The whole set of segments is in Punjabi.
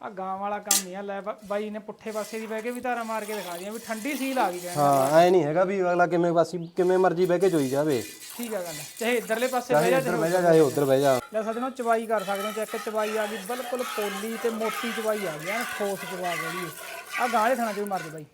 ਆ ਗਾਂ ਵਾਲਾ ਕੰਮ ਹੀ ਆ ਲੈ ਬ- ਬਾਈ ਨੇ ਪੁੱਠੇ ਪਾਸੇ ਦੀ ਬਹਿ ਕੇ ਵੀ ਧਾਰਾ ਮਾਰ ਕੇ ਦਿਖਾ ਦੀਆਂ ਵੀ ਠੰਡੀ ਸੀਲ ਆ ਗਈ ਕਹਿੰਦਾ ਹਾਂ ਐ ਨਹੀਂ ਹੈਗਾ ਵੀ ਅਗਲਾ ਕਿਵੇਂ ਪਾਸੀ ਕਿਵੇਂ ਮਰਜ਼ੀ ਬਹਿ ਕੇ ਚੋਈ ਜਾਵੇ। ਠੀਕ ਆ ਗੱਲ ਚਾਹੇ ਇਧਰਲੇ ਪਾਸੇ ਬਹਿ ਜਾ ਇੱਧਰ ਬਹਿ ਜਾ ਚਾਹੇ ਉੱਧਰ ਬਹਿ ਜਾ। ਲੈ ਸਕਦੇ ਹੋ ਚਵਾਈ ਕਰ ਸਕਦੇ ਹੋ ਚੈੱਕ ਚਵਾਈ ਆ ਗਈ ਬਿਲਕੁਲ ਪੋਲੀ ਤੇ ਮੋਟੀ ਚਵਾਈ ਆ ਗਈ ਐਨ ਠੋਸ ਚਵਾ ਜਿਹੜੀ ਆ। ਗਾਂ ਦੇ ਥਣਾ ਚ ਵੀ ਮਰ ਜਾ ਬਾਈ।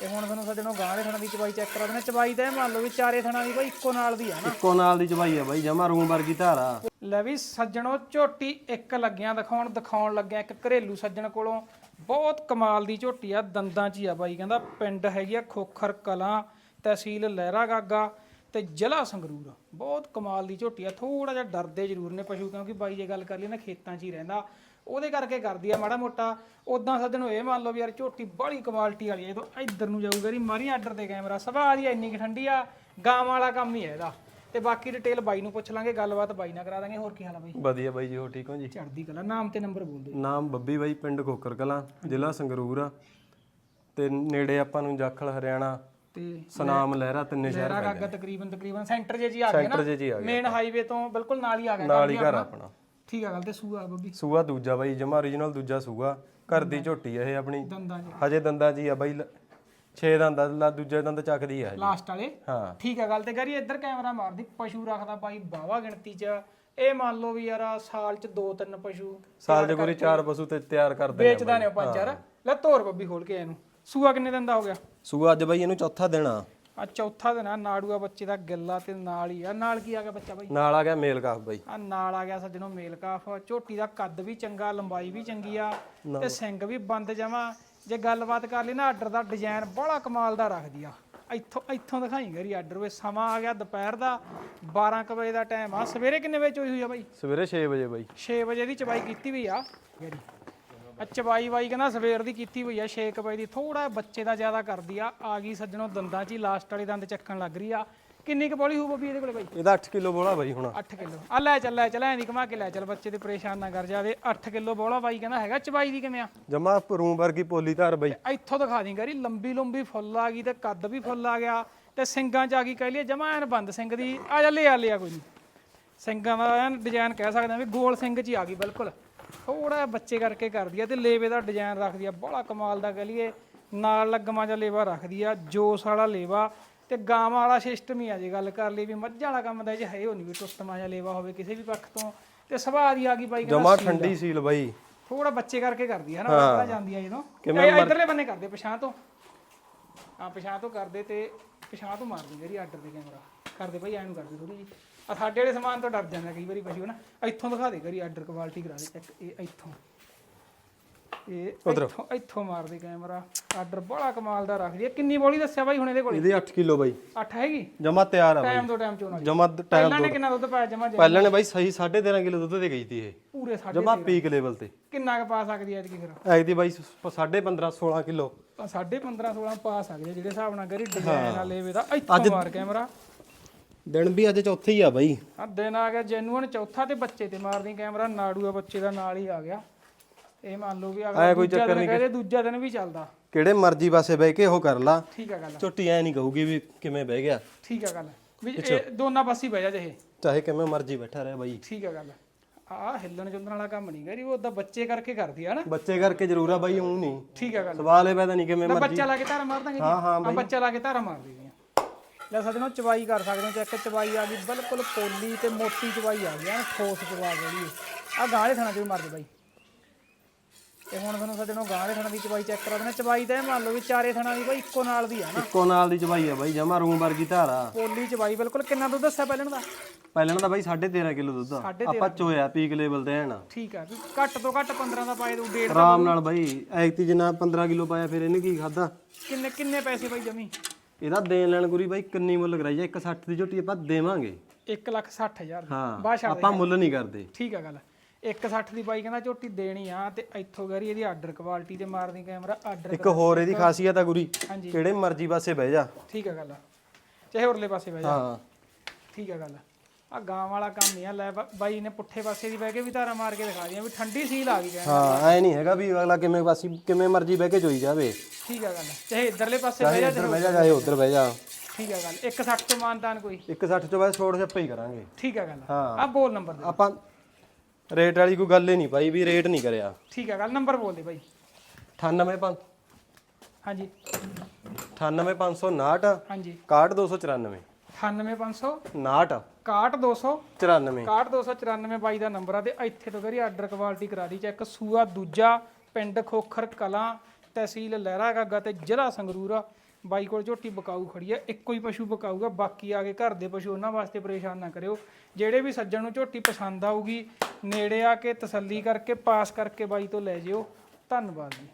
ਤੇ ਹੁਣ ਤੁਹਾਨੂੰ ਸਾਡੇ ਨੂੰ ਗਾਂ ਦੇ ਥਣਾ ਦੀ ਚਵਾਈ ਚੈੱਕ ਕਰਾ ਦੇਣਾ। ਚਵਾਈ ਤਾਂ ਇਹ ਮੰਨ ਲਓ ਵੀ ਚਾਰੇ ਥਣਾ ਦੀ ਬਾਈ ਇੱਕੋ ਨਾਲ ਦੀ ਆ ਨਾ। ਇੱਕੋ ਨਾਲ ਦੀ ਚਬਾਈ ਆ ਬਾਈ ਜਮਾ ਰੂਮ ਵਰਗੀ ਧਾਰਾ। ਲੈ ਵੀ ਸੱਜਣੋ ਝੋਟੀ ਇੱਕ ਲੱਗਿਆਂ ਦਿਖਾਉਣ ਦਿਖਾਉਣ ਲੱਗਿਆ ਇੱਕ ਘਰੇਲੂ ਸੱਜਣ ਕੋਲੋਂ। ਬਹੁਤ ਕਮਾਲ ਦੀ ਝੋਟੀ ਆ ਦੰਦਾਂ 'ਚ ਹੀ ਆ ਬਾਈ ਕਹਿੰਦਾ ਪਿੰਡ ਹੈਗੀ ਆ ਖੋਖਰ ਕਲਾਂ ਤਹਿਸੀਲ ਲਹਿਰਾ ਗਾਗਾ ਤੇ ਜ਼ਿਲ੍ਹਾ ਸੰਗਰੂਰ। ਬਹੁਤ ਕਮਾਲ ਦੀ ਝੋਟੀ ਆ ਥੋੜਾ ਜਿਹਾ ਡਰਦੇ ਜ਼ਰੂਰ ਨੇ ਪਸ਼ੂ ਕਿਉਂਕਿ ਬਾਈ ਜੇ ਗੱਲ ਕਰ ਲਈ ਨਾ ਖੇਤਾਂ 'ਚ ਹੀ ਰਹਿੰਦਾ। ਉਹਦੇ ਕਰਕੇ ਕਰਦੀ ਆ ਮਾੜਾ ਮੋਟਾ। ਉਦਾਂ ਸੱਜਣੋ ਇਹ ਮੰਨ ਲਓ ਵੀ ਯਾਰ ਝੋਟੀ ਬੜੀ ਕੁਆਲਿਟੀ ਵਾਲੀ ਆ ਜਦੋਂ ਇੱਧਰ ਨੂੰ ਜਾਊਗਾ ਰੀ ਮਾਰੀ ਆਰਡਰ ਤੇ ਕੈਮਰਾ ਸਭਾ ਦੀ ਇੰਨੀ ਕੁ ਠੰਡੀ ਆ ਗਾਂ ਵਾਲਾ ਕੰਮ ਹੀ ਹੈ ਇਹਦਾ। ਤੇ ਬਾਕੀ ਡਿਟੇਲ ਬਾਈ ਨੂੰ ਪੁੱਛ ਲਾਂਗੇ ਗੱਲਬਾਤ ਬਾਈ ਨਾਲ ਕਰਾ ਦਾਂਗੇ ਹੋਰ ਕੀ ਹਾਲ ਆ ਬਾਈ? ਵਧੀਆ ਬਾਈ ਜੀ ਹੋ ਠੀਕ ਹੋ ਜੀ? ਚੜ੍ਹਦੀ ਕਲਾ ਨਾਮ ਤੇ ਨੰਬਰ ਬੋਲ ਦਿਓ ਨਾਮ ਬੱਬੀ ਬਾਈ ਪਿੰਡ ਖੋਕਰ ਕਲਾਂ ਜ਼ਿਲ੍ਹਾ ਸੰਗਰੂਰ। ਆ ਤੇ ਨੇੜੇ ਆਪਾਂ ਨੂੰ ਜਾਖਲ ਹਰਿਆਣਾ ਤੇ ਸਨਾਮ ਲਹਿਰਾ ਤਿੰਨੇ ਸ਼ਹਿਰ ਲਹਿਰਾ ਗਾਗਾ ਤਕਰੀਬਨ ਤਕਰੀਬਨ ਸੈਂਟਰ ਜੇ ਜੀ ਆ ਗਿਆ ਨਾ ਸੈਂਟਰ ਜੇ ਜੀ ਆ ਗਿਆ ਮੇਨ ਹਾਈਵੇ ਤੋਂ ਬਿਲਕੁਲ ਨਾਲ ਹੀ ਆ ਗਿਆ ਨਾਲ ਹੀ ਘਰ ਆਪਣਾ। ਠੀਕ ਆ ਗੱਲ ਤੇ ਸੂਆ ਬੱਬੀ ਸੂਆ ਦੂਜਾ ਬਾਈ ਜਮਾ origignal ਦੂਜਾ ਸੂਆ। ਘਰ ਦੀ ਝੋਟੀ ਆ ਇਹ ਆਪਣੀ। ਦੰਦਾਂ ਜੀ। ਹਜੇ ਦੰਦਾਂ ਜੀ ਆ ਬਾਈ 6 ਦੰਦਾਂ ਦਾ ਦੂਜੇ ਦੰਦ ਚੱਕਦੀ ਆ ਹਜੇ ਲਾਸਟ ਵਾਲੇ? ਹਾਂ। ਠੀਕ ਆ ਗੱਲ ਤੇ ਕਰੀ ਇੱਧਰ ਕੈਮਰਾ ਮਾਰਦੀ ਪਸ਼ੂ ਰੱਖਦਾ ਬਾਈ ਬਾਵਾ ਗਿਣਤੀ ਚ। ਇਹ ਮੰਨ ਲਓ ਵੀ ਯਾਰ ਆਹ ਸਾਲ ਚ ਦੋ ਤਿੰਨ ਪਸ਼ੂ। ਸਾਲ ਦੇ ਗੁਰੀ ਚਾਰ ਪਸ਼ੂ ਤੇ ਤਿਆਰ ਕਰਦੇ ਆ ਵੇਚਦਾ ਨੇ ਉਹ ਪੰਜ ਚਾਰ। ਲੈ ਤੋਰ ਬੱਬੀ ਖੋਲ ਕੇ ਇਹਨੂੰ। ਸੂਆ ਕਿੰਨੇ ਦਿਨ ਦਾ ਹੋ ਗਿਆ? ਸੂਆ ਅੱਜ ਬਾਈ ਇਹਨੂੰ ਚੌਥਾ ਦੇਣਾ ਆ ਚੌਥਾ ਦਿਨ ਆ ਨਾੜੂਆ ਬੱਚੇ ਦਾ ਗਿੱਲਾ ਤੇ ਨਾਲ ਹੀ ਆ। ਨਾਲ ਕੀ ਆ ਗਿਆ ਬੱਚਾ ਬਾਈ? ਨਾਲ ਆ ਗਿਆ ਮੇਲ ਕਾਫ ਬਾਈ। ਆ ਨਾਲ ਆ ਗਿਆ ਸੱਜਣੋ ਮੇਲ ਕਾਫ। ਝੋਟੀ ਦਾ ਕੱਦ ਵੀ ਚੰਗਾ ਲੰਬਾਈ ਵੀ ਚੰਗੀ ਆ ਤੇ ਸਿੰਘ ਵੀ ਬੰਦ ਜਾਵਾਂ ਜੇ ਗੱਲਬਾਤ ਕਰ ਲਈ ਨਾ ਆਰਡਰ ਦਾ ਡਿਜ਼ਾਈਨ ਬੜਾ ਕਮਾਲ ਦਾ ਰੱਖਦੀ ਆ। ਇੱਥੋਂ ਇੱਥੋਂ ਦਿਖਾਈ ਗਰੀ ਆਰਡਰ ਵੇ। ਸਮਾਂ ਆ ਗਿਆ ਦੁਪਹਿਰ ਦਾ 12 ਕੁ ਵਜੇ ਦਾ ਟਾਈਮ ਆ। ਸਵੇਰੇ ਕਿੰਨੇ ਵਜੇ ਚੋਈ ਹੋਈ ਆ ਬਾਈ? ਸਵੇਰੇ 6 ਵਜੇ ਬਾਈ। 6 ਵਜੇ ਦੀ ਚਬਾਈ ਕੀਤੀ ਹੋਈ ਆ। ਗਰੀ ਆ ਚਬਾਈ ਬਾਈ ਕਹਿੰਦਾ ਸਵੇਰ ਦੀ ਕੀਤੀ ਹੋਈ ਆ 6 ਵਜੇ ਦੀ। ਥੋੜਾ ਬੱਚੇ ਦਾ ਜ਼ਿਆਦਾ ਕਰਦੀ ਆ ਆ ਗਈ ਸੱਜਣੋ ਦੰਦਾਂ 'ਚ ਹੀ ਲਾਸਟ ਵਾਲੇ ਦੰਦ ਚੱਕਣ ਲੱਗ ਰਹੀ ਆ। ਕਿੰਨੀ ਕੁ ਬੋਲੀ ਹੋਊ ਬੱਬੀ ਇਹਦੇ ਕੋਲੇ ਬਾਈ? ਇਹਦਾ 8 ਕਿਲੋ ਬੋਲਾ ਬਾਈ ਹੁਣ। 8 ਕਿਲੋ। ਆ ਲੈ ਚੱਲ ਲੈ ਚੱਲ ਐ ਨਹੀਂ ਕਮਾ ਕੇ ਲੈ ਚੱਲ ਬੱਚੇ ਤੇ ਪਰੇਸ਼ਾਨ ਨਾ ਕਰ ਜਾਵੇ। 8 ਕਿਲੋ ਬੋਲਾ ਬਾਈ ਕਹਿੰਦਾ ਹੈਗਾ ਚਬਾਈ ਦੀ ਕਿਵੇਂ ਆ? ਜਮਾ ਰੂਮ ਵਰਗੀ ਪੋਲੀ ਧਾਰ ਬਾਈ। ਇੱਥੋਂ ਦਿਖਾ ਦੀ ਗਰੀ ਲੰਬੀ ਲੰਬੀ ਫੁੱਲ ਆ ਗਈ ਤੇ ਕੱਦ ਵੀ ਫੁੱਲ ਆ ਗਿਆ। ਤੇ ਸਿੰਗਾਂ ਚ ਆ ਗਈ ਕਹਿ ਲਈਏ ਜਮਾ ਐਨ ਬੰਦ ਸਿੰਘ ਦੀ। ਆ ਜਾ ਲਿਆ ਲਿਆ ਕੋਈ ਨਹੀਂ ਸਿੰਗਾਂ ਦਾ ਐਨ ਡਿਜ਼ਾਈਨ ਕਹਿ ਸਕਦੇ ਆ ਵੀ ਗੋਲ ਸਿੰਘ ਚ ਹੀ ਆ ਗਈ ਬਿਲਕੁਲ। ਥੋੜਾ ਬੱਚੇ ਕਰਕੇ ਕਰਦੀ ਆ ਤੇ ਲੇਵੇ ਦਾ ਡਿਜ਼ਾਈਨ ਰੱਖਦੀ ਆ ਬੜਾ ਕਮਾਲ ਦਾ ਕਹਿ ਲਈਏ। ਨਾਲ ਲੱਗਮਾ ਜਿਹਾ ਲੇਵਾ ਰੱਖਦੀ ਆ ਜੋਸ ਵਾਲਾ ਲੇਵਾ ਤੇ ਗਾਵਾਂ ਵਾਲਾ ਸਿਸਟਮ ਹੀ ਆ ਜੇ ਗੱਲ ਕਰ ਲਈ ਵੀ ਮੱਝਾਂ ਵਾਲਾ ਕੰਮ ਦਾ ਇਹ 'ਚ ਹੈ ਉਹ ਨਹੀਂ ਵੀ ਟੁੱਟਮਾ ਜਿਹਾ ਲੇਵਾ ਹੋਵੇ ਕਿਸੇ ਵੀ ਪੱਖ ਤੋਂ। ਤੇ ਸੁਭਾਅ ਦੀ ਆ ਗਈ ਬਾਈ ਕਹਿੰਦਾ ਜਮਾ ਠੰਡੀ ਸੀਲ ਬਾਈ। ਥੋੜਾ ਬੱਚੇ ਕਰਕੇ ਕਰਦੀ ਹੈ ਨਾ ਪਤਾ ਜਾਂਦੀ ਹੈ ਜਦੋਂ। ਕਿਵੇਂ ਇਧਰਲੇ ਬੰਨੇ ਕਰਦੇ ਪਛਾਂ ਤੋਂ। ਆ ਪਛਾਂ ਤੋਂ ਕਰਦੇ ਤੇ ਪਛਾਂ ਤੋਂ ਮਾਰਦੀ ਜਿਹੜੀ ਆਰਡਰ ਦੇ ਕੈਮਰਾ। ਕਰਦੇ ਭਾਈ ਐਨੂੰ ਕਰਦੇ ਥੋੜੀ ਜੀ ਆ ਸਾਡੇ ਵਾਲੇ ਸਮਾਨ ਤੋਂ ਡਰ ਜਾਂਦਾ ਕਈ ਵਾਰੀ ਪਸ਼ੂ ਨਾ ਇੱਥੋਂ ਦਿਖਾ ਦੇ ਕਰੀ ਆਰਡਰ ਕੁਆਲਿਟੀ ਕਰਾ ਦੇ ਚੈੱਕ ਇਹ ਇੱਥੋਂ। ਇਹ ਇੱਥੋਂ ਇੱਥੋਂ ਮਾਰਦੇ ਕੈਮਰਾ। ਆਰਡਰ ਬੜਾ ਕਮਾਲ ਦਾ ਰੱਖਦੀ ਹੈ ਕਿੰਨੀ ਬੋਲੀ ਦੱਸਿਆ ਬਾਈ ਹੁਣ ਇਹਦੇ ਕੋਲ? ਇਹਦੀ 8 ਕਿਲੋ ਬਾਈ। 8 ਹੈਗੀ? ਜਮਾ ਤਿਆਰ ਆ ਬਾਈ। ਟਾਈਮ ਤੋਂ ਟਾਈਮ ਚੋਣ ਜਮਾ ਟਾਈਮ ਪਹਿਲਾਂ ਨੇ ਕਿੰਨਾ ਦੁੱਧ ਪਾਇਆ? ਜਮਾ ਪਹਿਲਾਂ ਨੇ ਬਾਈ ਸਹੀ 13.5 ਕਿਲੋ ਦੁੱਧ ਦੇ ਗਈ ਤੀ ਇਹ। ਪੂਰੇ ਸਾਡੇ ਜਮਾ ਪੀਕ ਲੈਵਲ ਤੇ। ਕਿੰਨਾ ਕੁ ਪਾ ਸਕਦੀ ਹੈ ਐਤਕੀ ਫਿਰ? ਐਗਦੀ ਬਾਈ 15.5 16 ਕਿਲੋ। ਤਾਂ ਸਾਢੇ 15 16 ਪਾ ਸਕਦੇ ਜਿਹੜੇ ਹਿਸਾਬ ਨਾਲ ਕਰੀ ਡਿਜ਼ਾਈਨ ਵਾਲੇ ਵੇ ਦਾ। ਇੱਥੋਂ ਮਾਰ ਕੈਮਰਾ। ਦਿਨ ਵੀ ਅੱਜ ਚੌਥੇ ਹੀ ਆ ਬਾਈ। ਆ ਦਿਨ ਆ ਗਿਆ ਜੈਨੂਅਨ ਚੌਥਾ ਤੇ ਬੱਚੇ ਤੇ ਮਾਰਦੀ ਕੈਮਰਾ ਨਾੜੂਆ ਬੱਚੇ ਦਾ ਨਾਲ ਹੀ ਆ ਗਿਆ। ਇਹ ਮੰਨ ਲਓ ਵੀ ਅਗਲਾ ਦੂਜਾ ਦਿਨ ਕਹਦੇ ਦੂਜਾ ਦਿਨ ਵੀ ਚੱਲਦਾ। ਕਿਹੜੇ ਮਰਜ਼ੀ ਪਾਸੇ ਬਹਿ ਕੇ ਉਹ ਕਰ ਲਾ। ਠੀਕ ਆ ਗੱਲ। ਝੋਟੀ ਐ ਨਹੀਂ ਕਹੂਗੀ ਵੀ ਕਿਵੇਂ ਬਹਿ ਗਿਆ। ਠੀਕ ਆ ਗੱਲ। ਵੀ ਇਹ ਦੋਨਾਂ ਪਾਸੇ ਬਹਿ ਜਾ ਜੇ ਇਹ। ਚਾਹੇ ਕਿਵੇਂ ਮਰਜ਼ੀ ਬੈਠਾ ਰਹੇ ਬਾਈ। ਠੀਕ ਆ ਗੱਲ। ਆ ਹਿੱਲਣ ਜੁੰਦਣ ਵਾਲਾ ਕੰਮ ਨਹੀਂ ਕਰੀ ਉਹ ਉਹਦਾ ਬੱਚੇ ਕਰਕੇ ਕਰਦੀ ਆ ਨਾ। ਬੱਚੇ ਕਰਕੇ ਜ਼ਰੂਰ ਆ ਬਾਈ ਉਹ ਨਹੀਂ। ਠੀਕ ਆ ਗੱਲ। ਸਵਾਲ ਇਹ ਪੈਦਾ ਨਹੀਂ ਕਿਵੇਂ ਤਾਂ ਮਰਜ਼ੀ। ਬੱਚਾ ਲਾ ਕੇ ਧਾਰਾ ਮਾਰ ਦਾਂਗੇ ਹਾਂ ਹਾਂ ਬੱਚਾ ਲਾ ਕੇ ਧਾਰਾ ਮਾਰ ਦੇਣੀ ਆ ਲੈ ਸਕਦੇ ਹੋ ਚਵਾਈ ਕਰ ਸਕਦੇ ਹੋ ਚੈੱਕ ਚਵਾਈ ਆ ਗਈ ਬਿਲਕੁਲ ਪੋਲੀ ਤੇ ਮੋਟੀ ਚਵਾਈ ਆ ਗਈ ਐਨ ਠੋਸ ਚਵਾ ਜਿਹੜੀ ਆ ਗਾਂ ਦੇ ਥਣਾ ਚ ਵੀ ਮਰ ਜਾ ਬਾਈ। ਤੇ ਹੁਣ ਤੁਹਾਨੂੰ ਸਾਡੇ ਨੂੰ ਗਾਂ ਦੇ ਥਣਾ ਦੀ ਚਵਾਈ ਚੈੱਕ ਕਰਾ ਦੇਣਾ। ਚਵਾਈ ਤਾਂ ਇਹ ਮੰਨ ਲਓ ਵੀ ਚਾਰੇ ਥਣਾ ਦੀ ਬਾਈ ਇੱਕੋ ਨਾਲ ਦੀ ਆ ਨਾ। ਇੱਕੋ ਨਾਲ ਦੀ ਚਬਾਈ ਆ ਬਾਈ ਜਮਾ ਰੂਮ ਵਰਗੀ ਧਾਰਾ ਪੋਲੀ ਚਵਾਈ ਬਿਲਕੁਲ ਕਿੰਨਾ ਦੁੱਧ ਦੱਸਿਆ ਪਹਿਲਾਂ ਦਾ? ਪਹਿਲਾਂ ਦਾ ਬਾਈ 13.5 ਕਿਲੋ ਦੁੱਧ ਆ। ਆਪਾਂ ਚੋਇਆ ਪੀਕ ਲੈਵਲ ਤੇ ਐਨ। ਠੀਕ ਆ ਵੀ ਘੱਟ ਤੋਂ ਘੱਟ 15 ਦਾ ਪਾਏ ਤੂੰ ਡੇਢ ਆਰਾਮ ਨਾਲ ਬਾਈ ਐਕਤੀ ਜਿੰਨਾ 15 ਕਿਲੋ ਪਾਇਆ ਫਿਰ ਇਹਨੇ ਕੀ ਖਾਦਾ ਕਿੰਨੇ ਕਿੰਨੇ ਪੈਸੇ ਬਾਈ ਜਮੀ? ਇਹਦਾ ਦੇਣ ਲੈਣ ਗੁਰੀ ਬਾਈ ਕਿੰਨੀ ਮੁੱਲ ਕਰਾਈ ਆ 160 ਦੀ ਝੋਟੀ ਆਪਾਂ ਦੇਵਾਂਗੇ। 1 ਲੱਖ 60 ਹਜ਼ਾਰ। ਹਾਂ ਬਾਸ਼ਾ ਆਪਾਂ ਮੁੱਲ ਨਹੀਂ ਕਰਦੇ। ਠੀਕ ਆ ਗੱਲ। 160 ਦੀ ਬਾਈ ਕਹਿੰਦਾ ਝੋਟੀ ਦੇਣੀ ਆ ਤੇ ਇੱਥੋਂ ਗਰੀ ਇਹਦੀ ਆਰਡਰ ਕੁਆਲਿਟੀ ਤੇ ਮਾਰਦੀ ਕੈਮਰਾ ਆਰਡਰ ਇੱਕ ਹੋਰ ਇਹਦੀ ਖਾਸੀਅਤ ਆ ਗੁਰੀ। ਕਿਹੜੇ ਮਰਜ਼ੀ ਪਾਸੇ ਬਹਿ ਜਾ। ਠੀਕ ਆ ਗੱਲ ਚਾਹੇ ਉਰਲੇ ਪਾਸੇ ਬਹਿ ਜਾ। ਹਾਂ। ਠੀਕ ਆ ਗੱਲ ਆ ਗਾਂ ਵਾਲਾ ਕੰਮ ਹੀ ਆ ਲੈ ਬ- ਬਾਈ ਨੇ ਪੁੱਠੇ ਪਾਸੇ ਦੀ ਬਹਿ ਕੇ ਵੀ ਧਾਰਾ ਮਾਰ ਕੇ ਦਿਖਾ ਦੀਆਂ ਵੀ ਠੰਡੀ ਸੀਲ ਆ ਗਈ ਕਹਿੰਦਾ ਹਾਂ ਐ ਨਹੀਂ ਹੈਗਾ ਵੀ ਅਗਲਾ ਕਿਵੇਂ ਪਾਸੀ ਕਿਵੇਂ ਮਰਜ਼ੀ ਬਹਿ ਕੇ ਚੋਈ ਜਾਵੇ। ਠੀਕ ਆ ਗੱਲ ਚਾਹੇ ਇਧਰਲੇ ਪਾਸੇ ਬਹਿ ਜਾ ਇੱਧਰ ਬਹਿ ਜਾ ਚਾਹੇ ਉੱਧਰ ਬਹਿ ਜਾ ਠੀਕ ਆ ਗੱਲ 160 ਤੋਂ ਮਾਨਤਾਨ ਕੋਈ? 160 ਤੋਂ ਬਾਅਦ ਛੋੜ ਛੱਪਾ ਹੀ ਕਰਾਂਗੇ। ਠੀਕ ਆ ਗੱਲ ਹਾਂ। ਆ ਬੋਲ ਨੰਬਰ ਦੇ। ਆਪਾਂ ਰੇਟ ਵਾਲੀ ਕੋਈ ਗੱਲ ਹੀ ਨਹੀਂ ਪਾਈ ਵੀ ਰੇਟ ਨਹੀਂ ਕਰਿਆ। ਠੀਕ ਹੈ ਗੱਲ ਨੰਬਰ ਬੋਲ ਦੇ ਬਾਈ। 985 ਹਾਂਜੀ। 98559 ਹਾਂਜੀ। 61294 98500 59 61200 94 61294 ਬਾਈ ਦਾ ਨੰਬਰ ਆ ਤੇ ਇੱਥੇ ਤੋਂ ਕਰੀ ਆਰਡਰ ਕੁਆਲਿਟੀ ਕਰਾ ਦੀ ਚੈੱਕ। ਸੂਆ ਦੂਜਾ ਪਿੰਡ ਖੋਖਰ ਕਲਾਂ ਤਹਿਸੀਲ ਲਹਿਰਾ ਗਾਗਾ ਤੇ ਜ਼ਿਲ੍ਹਾ ਸੰਗਰੂਰ ਆ। ਬਾਈ ਕੋਲ ਝੋਟੀ ਬਕਾਊ ਖੜੀ ਆ ਇੱਕੋ ਹੀ ਪਸ਼ੂ ਬਕਾਊਗਾ ਬਾਕੀ ਆ ਕੇ ਘਰ ਦੇ ਪਸ਼ੂ ਉਹਨਾਂ ਵਾਸਤੇ ਪਰੇਸ਼ਾਨ ਨਾ ਕਰਿਓ। ਜਿਹੜੇ ਵੀ ਸੱਜਣ ਨੂੰ ਝੋਟੀ ਪਸੰਦ ਆਊਗੀ ਨੇੜੇ ਆ ਕੇ ਤਸੱਲੀ ਕਰਕੇ ਪਾਸ ਕਰਕੇ ਬਾਈ ਤੋਂ ਲੈ ਜਿਓ। ਧੰਨਵਾਦ ਜੀ।